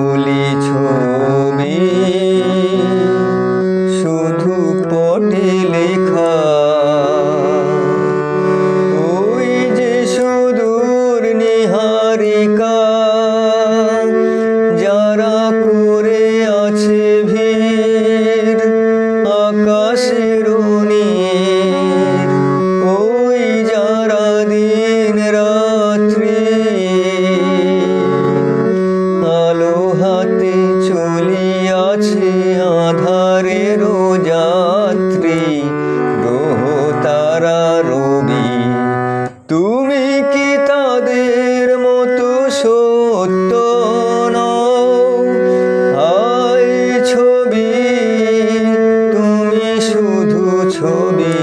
বলিছ শুধু পটে লেখা। ওই যে সুদূর নিহারিকা যারা করে আছে ভিড় আকা আছে আধারে রোজাত্রী, গ্রহ তারা রবি। তুমি কি তাদের মতো সত্য নাই ছবি, তুমি শুধু ছবি।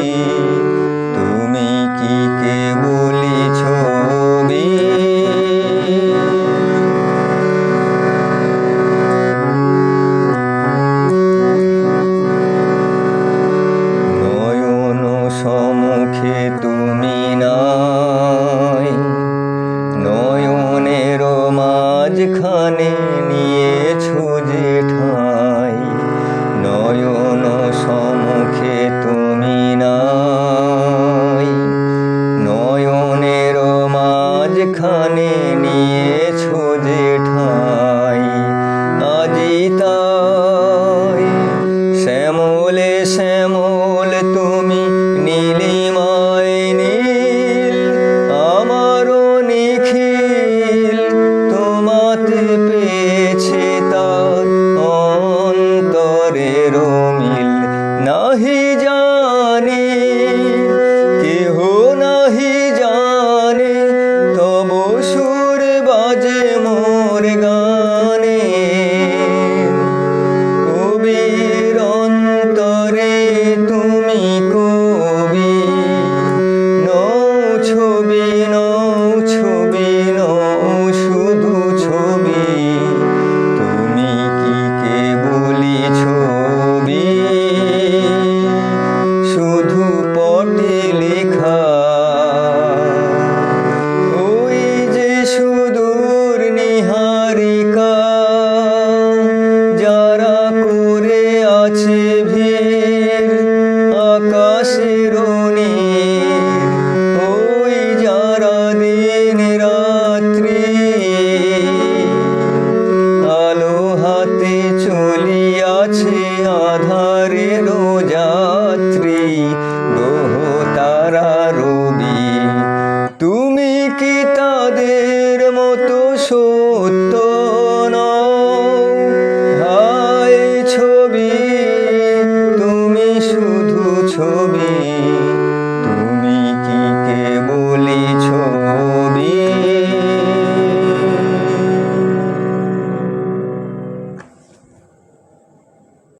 নাহি যা চলিয়াছে আধারে যাত্রী গ্রহ তারা রবি। তুমি কি তাদের মতো সত্য ছবি, তুমি শুধু ছবি।